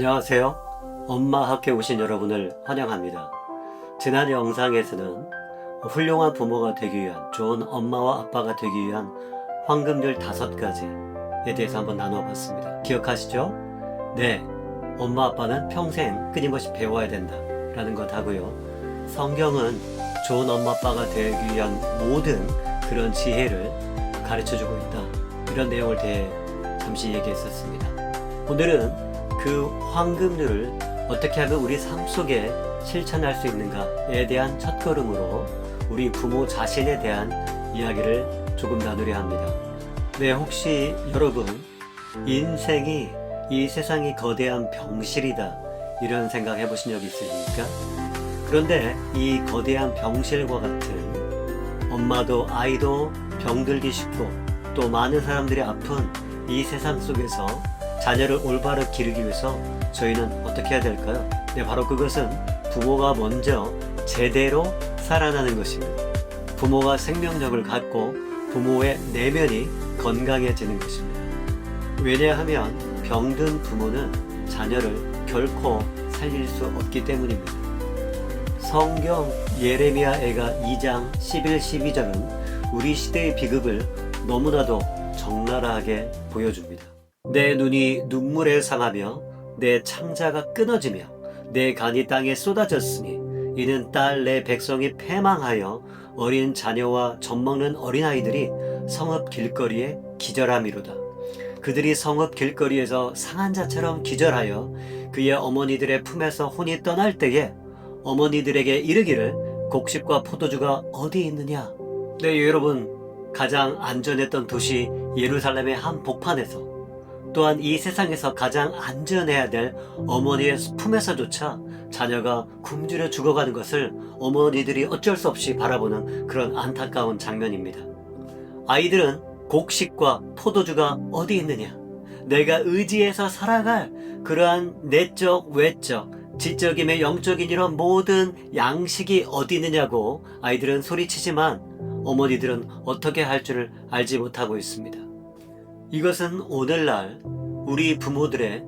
안녕하세요. 엄마 학교에 오신 여러분을 환영합니다. 지난 영상에서는 훌륭한 부모가 되기 위한 좋은 엄마와 아빠가 되기 위한 황금률 다섯 가지에 대해서 한번 나눠봤습니다. 기억하시죠? 네. 엄마 아빠는 평생 끊임없이 배워야 된다라는 것 하고요. 성경은 좋은 엄마 아빠가 되기 위한 모든 그런 지혜를 가르쳐 주고 있다. 이런 내용을 대해 잠시 얘기했었습니다. 오늘은 그 황금률을 어떻게 하면 우리 삶 속에 실천할 수 있는가에 대한 첫걸음으로 우리 부모 자신에 대한 이야기를 조금 나누려 합니다. 네, 혹시 여러분, 인생이 이 세상이 거대한 병실이다. 이런 생각 해보신 적 있으십니까? 그런데 이 거대한 병실과 같은 엄마도 아이도 병들기 쉽고 또 많은 사람들이 아픈 이 세상 속에서 자녀를 올바로 기르기 위해서 저희는 어떻게 해야 될까요? 네, 바로 그것은 부모가 먼저 제대로 살아나는 것입니다. 부모가 생명력을 갖고 부모의 내면이 건강해지는 것입니다. 왜냐하면 병든 부모는 자녀를 결코 살릴 수 없기 때문입니다. 성경 예레미야애가 2장 11, 12절은 우리 시대의 비극을 너무나도 적나라하게 보여줍니다. 내 눈이 눈물에 상하며 내 창자가 끊어지며 내 간이 땅에 쏟아졌으니 이는 딸 내 백성이 패망하여 어린 자녀와 젖먹는 어린아이들이 성읍 길거리에 기절함이로다. 그들이 성읍 길거리에서 상한 자처럼 기절하여 그의 어머니들의 품에서 혼이 떠날 때에 어머니들에게 이르기를 곡식과 포도주가 어디 있느냐? 네, 여러분 가장 안전했던 도시 예루살렘의 한 복판에서 또한 이 세상에서 가장 안전해야 될 어머니의 품에서조차 자녀가 굶주려 죽어가는 것을 어머니들이 어쩔 수 없이 바라보는 그런 안타까운 장면입니다. 아이들은 곡식과 포도주가 어디 있느냐? 내가 의지해서 살아갈 그러한 내적, 외적, 지적임의 영적인 이런 모든 양식이 어디 있느냐고 아이들은 소리치지만 어머니들은 어떻게 할 줄을 알지 못하고 있습니다. 이것은 오늘날 우리 부모들의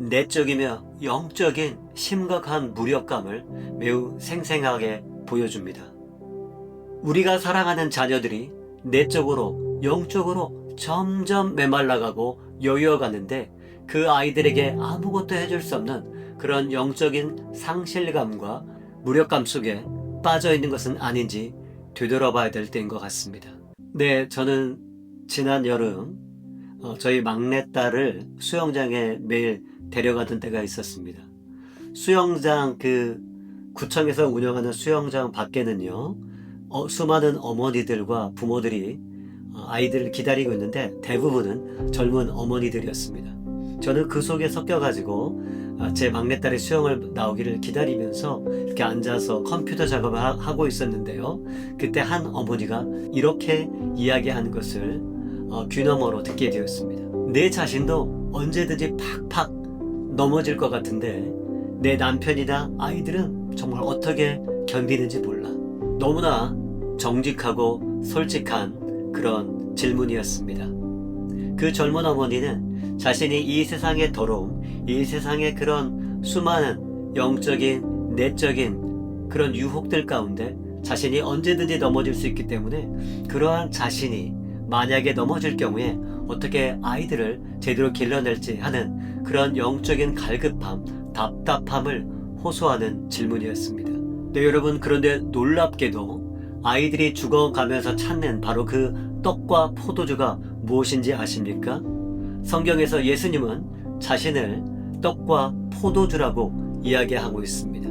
내적이며 영적인 심각한 무력감을 매우 생생하게 보여줍니다. 우리가 사랑하는 자녀들이 내적으로, 영적으로 점점 메말라가고 여유어가는데 그 아이들에게 아무것도 해줄 수 없는 그런 영적인 상실감과 무력감 속에 빠져 있는 것은 아닌지 되돌아봐야 될 때인 것 같습니다. 네, 저는 지난 여름 어, 저희 막내딸을 수영장에 매일 데려가던 때가 있었습니다. 수영장 그 구청에서 운영하는 수영장 밖에는요, 어, 수많은 어머니들과 부모들이 어, 아이들을 기다리고 있는데 대부분은 젊은 어머니들이었습니다. 저는 그 속에 섞여가지고 아, 제 막내딸이 수영을 나오기를 기다리면서 이렇게 앉아서 컴퓨터 작업을 하고 있었는데요. 그때 한 어머니가 이렇게 이야기하는 것을 어, 귀너머로 듣게 되었습니다. 내 자신도 언제든지 팍팍 넘어질 것 같은데 내 남편이나 아이들은 정말 어떻게 견디는지 몰라. 너무나 정직하고 솔직한 그런 질문이었습니다. 그 젊은 어머니는 자신이 이 세상의 더러움, 이 세상의 그런 수많은 영적인, 내적인 그런 유혹들 가운데 자신이 언제든지 넘어질 수 있기 때문에 그러한 자신이 만약에 넘어질 경우에 어떻게 아이들을 제대로 길러낼지 하는 그런 영적인 갈급함, 답답함을 호소하는 질문이었습니다. 네, 여러분, 그런데 놀랍게도 아이들이 죽어가면서 찾는 바로 그 떡과 포도주가 무엇인지 아십니까? 성경에서 예수님은 자신을 떡과 포도주라고 이야기하고 있습니다.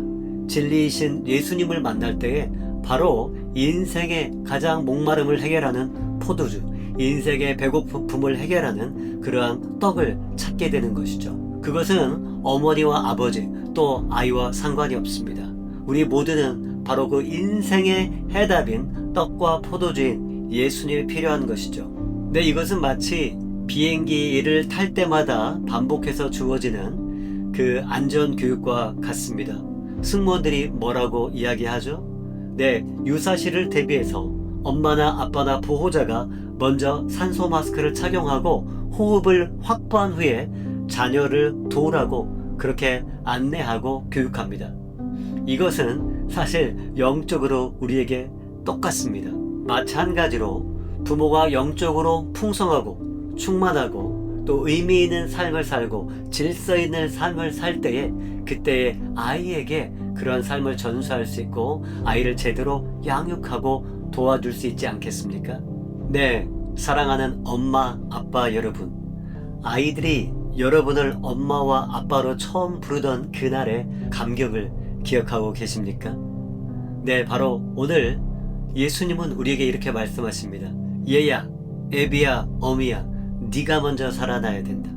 진리이신 예수님을 만날 때에 바로 인생의 가장 목마름을 해결하는 포도주, 인생의 배고픔을 해결하는 그러한 떡을 찾게 되는 것이죠. 그것은 어머니와 아버지 또 아이와 상관이 없습니다. 우리 모두는 바로 그 인생의 해답인 떡과 포도주인 예수님이 필요한 것이죠. 네, 이것은 마치 비행기를 탈 때마다 반복해서 주어지는 그 안전 교육과 같습니다. 승무원들이 뭐라고 이야기하죠? 네, 유사시를 대비해서 엄마나 아빠나 보호자가 먼저 산소 마스크를 착용하고 호흡을 확보한 후에 자녀를 도우라고 그렇게 안내하고 교육합니다. 이것은 사실 영적으로 우리에게 똑같습니다. 마찬가지로 부모가 영적으로 풍성하고 충만하고 또 의미 있는 삶을 살고 질서 있는 삶을 살 때에 그때의 아이에게 그런 삶을 전수할 수 있고 아이를 제대로 양육하고 도와줄 수 있지 않겠습니까? 네, 사랑하는 엄마, 아빠 여러분. 아이들이 여러분을 엄마와 아빠로 처음 부르던 그날의 감격을 기억하고 계십니까? 네, 바로 오늘 예수님은 우리에게 이렇게 말씀하십니다. 얘야, 애비야, 어미야, 네가 먼저 살아나야 된다.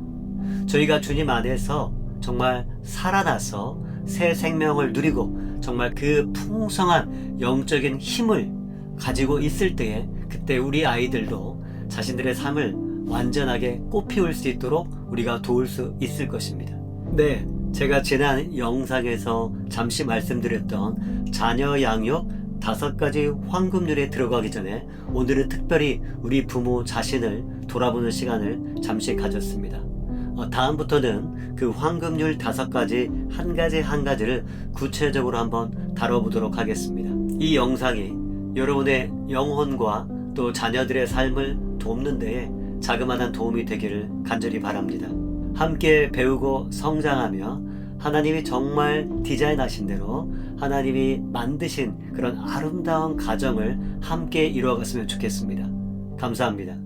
저희가 주님 안에서 정말 살아나서 새 생명을 누리고 정말 그 풍성한 영적인 힘을 가지고 있을 때에 그때 우리 아이들도 자신들의 삶을 완전하게 꽃피울 수 있도록 우리가 도울 수 있을 것입니다. 네, 제가 지난 영상에서 잠시 말씀드렸던 자녀 양육 다섯 가지 황금률에 들어가기 전에 오늘은 특별히 우리 부모 자신을 돌아보는 시간을 잠시 가졌습니다. 어, 다음부터는 그 황금률 다섯 가지 한 가지 한 가지를 구체적으로 한번 다뤄보도록 하겠습니다. 이 영상이 여러분의 영혼과 또 자녀들의 삶을 돕는 데에 자그마한 도움이 되기를 간절히 바랍니다. 함께 배우고 성장하며 하나님이 정말 디자인하신 대로 하나님이 만드신 그런 아름다운 가정을 함께 이루어갔으면 좋겠습니다. 감사합니다.